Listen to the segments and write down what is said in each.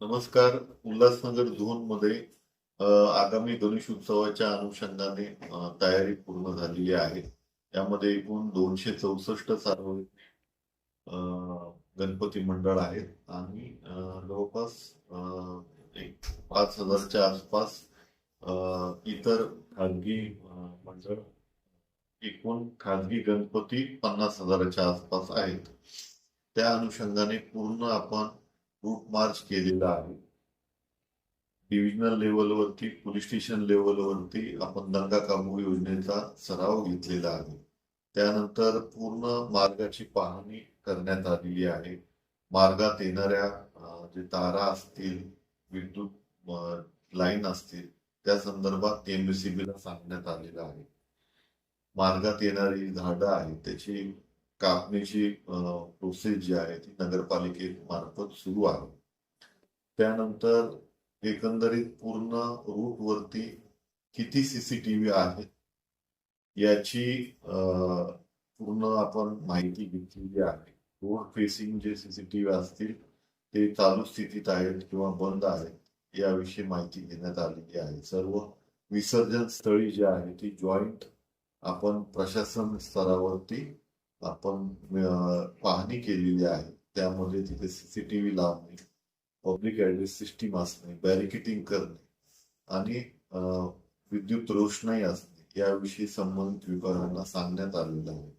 नमस्कार. उल्हासनगर झोनमध्ये आगामी गणेश उत्सवाच्या अनुषंगाने तयारी पूर्ण झालेली आहे. त्यामध्ये एकूण दोनशे चौसष्ट सार्वजनिक गणपती मंडळ आहेत. आणि जवळपास एक पाच हजारच्या आसपास इतर खाजगी मंडळ एकूण खाजगी गणपती पन्नास हजाराच्या आसपास आहेत. त्या अनुषंगाने पूर्ण आपण रूट मार्च केलेला आहे. डिव्हिजनल लेवलवरती पोलीस स्टेशन लेवलवरती आपण दंगा काबू योजनेचा सराव घेतलेला आहे. त्यानंतर पूर्ण मार्गाची पाहणी करण्यात आलेली आहे. मार्गात येणाऱ्या जे तारा असतील विद्युत लाईन असतील त्या संदर्भात एमएससीबी ला सांगण्यात आलेलं आहे. मार्गात येणारी झाडं आहेत त्याची कापणीची प्रोसेस जी आहे ती नगरपालिकेमार्फत सुरू आहे. त्यानंतर एकंदरीत पूर्ण रूट वरती किती सीसीटीव्ही आहेत याची पूर्ण आपण माहिती घेतलेली आहे. रोड फेसिंग जे सीसीटीव्ही असतील ते चालू स्थितीत आहेत किंवा बंद आहेत याविषयी माहिती घेण्यात आलेली आहे. सर्व विसर्जन स्थळी जी आहे ती जॉईंट आपण प्रशासन स्तरावरती आपण पाहणी केलेली आहे. त्यामध्ये तिथे सीसीटीव्ही लावणे पब्लिक ऍड्रेस सिस्टीम असणे बॅरिकेटिंग करणे आणि विद्युत रोषणाई असणे याविषयी संबंधित विभागांना सांगण्यात आलेलं आहे.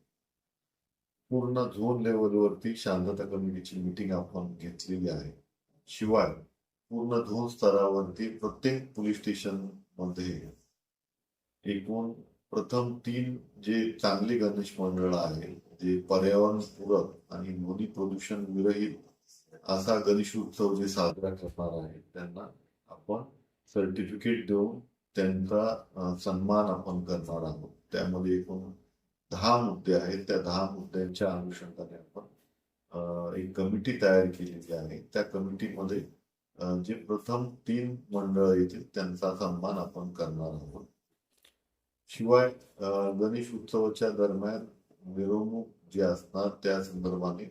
पूर्ण झोन लेवलवरती शांतता कमिटीची मीटिंग आपण घेतलेली आहे. शिवाय पूर्ण झोन स्तरावरती प्रत्येक पोलीस स्टेशनमध्ये एकूण प्रथम तीन जे चांगली गणेश मंडळ आहे जे पर्यावरणपूरक आणि ध्वनी प्रदूषण विरहित असा गणेश उत्सव जे साजरा करणार आहे त्यांना आपण सर्टिफिकेट देऊन त्यांचा सन्मान आपण करणार आहोत. त्यामध्ये एकूण दहा मुद्दे आहेत. त्या दहा मुद्द्यांच्या अनुषंगाने आपण एक कमिटी तयार केलेली आहे. त्या कमिटीमध्ये जे प्रथम तीन मंडळ येतील त्यांचा सन्मान आपण करणार आहोत. शिवाय गणेश उत्सवाच्या दरम्यान मिरवणूक जी असणार त्या संदर्भाने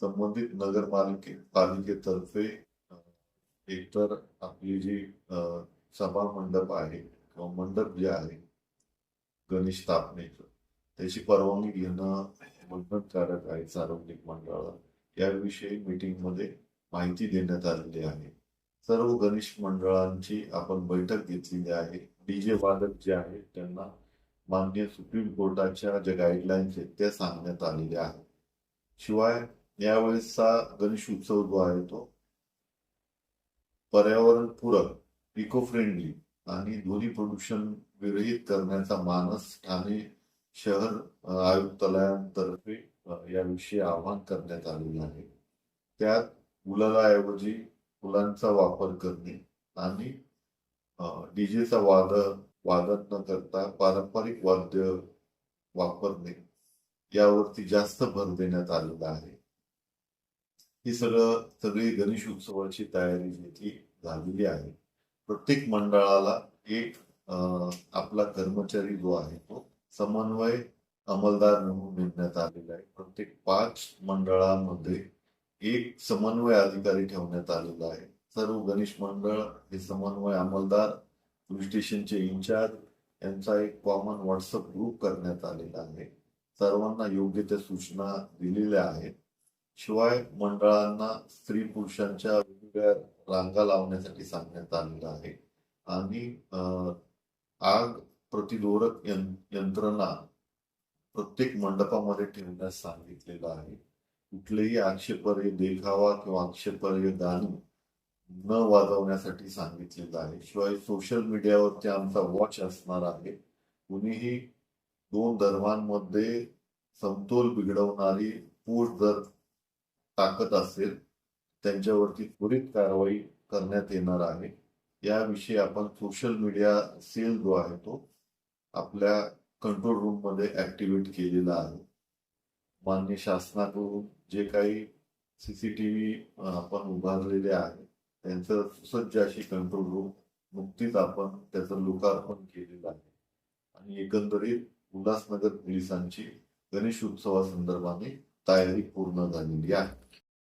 संबंधित नगरपालिके पालिकेतर्फे एकतर आपली जी सभा मंडप आहे किंवा मंडप जे आहे गणेश स्थापनेचं त्याची परवानगी घेणं बंधनकारक आहे सार्वजनिक मंडळाला. याविषयी मीटिंगमध्ये माहिती देण्यात आलेली आहे. सर्व गणेश मंडळांची आपण बैठक घेतलेली आहे. डीजे वादक जे आहेत त्यांना माननीय सुप्रीम कोर्टाच्या ज्या गाईडलाईन्स आहेत त्या सांगण्यात आलेल्या आहेत. शिवाय यावेळेसचा गणेश उत्सव जो आहे तो पर्यावरणपूरक इको फ्रेंडली आणि ध्वनी प्रदूषण विरहित करण्याचा मानस ठाणे शहर आयुक्तालयांतर्फे याविषयी आवाहन करण्यात आलेलं आहे. त्यात गुलालाऐवजी फुलांचा वापर करणे आणि डीजेचा वादळ वादन न करता पारंपरिक वाद्य वापरणे यावरती जास्त भर देण्यात आलेला आहे. ही सगळं सगळी गणेश उत्सवाची तयारी जी ती झालेली आहे प्रत्येक मंडळाला एक आपला कर्मचारी जो आहे तो समन्वय अंमलदार म्हणून नेमण्यात आलेला आहे. प्रत्येक पाच मंडळामध्ये एक समन्वय अधिकारी ठेवण्यात आलेला आहे. सर्व गणेश मंडळ हे समन्वय अंमलदार पोलीस स्टेशनचे इन्चार्ज यांचा एक कॉमन व्हॉट्सअप ग्रुप करण्यात आलेला आहे. सर्वांना योग्य त्या सूचना दिलेल्या आहेत. शिवाय मंडळांना स्त्री पुरुषांच्या वेगवेगळ्या रांगा लावण्यासाठी सांगण्यात आलेलं आहे. आणि आग प्रतिरोधक यंत्रणा प्रत्येक मंडपामध्ये ठेवण्यास सांगितलेलं आहे. कुठलेही आक्षेपर्य देखावा किंवा आक्षेपर्य गाणं न वाजवण्यासाठी सांगितलेलं आहे शिवाय सोशल मीडियावरती आमचा वॉच असणार आहे. कुणीही दोन धर्मांमध्ये समतोल बिघडवणारी पोस्ट जर टाकत असेल त्यांच्यावरती त्वरित कारवाई करण्यात येणार आहे. याविषयी आपण सोशल मीडिया सेल जो आहे तो आपल्या कंट्रोल रूममध्ये ऍक्टिव्हेट केलेला आहे. मान्य शासनाकडून जे काही सीसीटीव्ही आपण उभारलेले आहे त्यांचं सुसज्ज अशी कंट्रोल रूम नुकतीच आपण त्याचं लोकार्पण केलेलं आहे. आणि एकंदरीत उल्हासनगर पोलिसांची गणेश उत्सवासंदर्भाने तयारी पूर्ण झालेली आहे.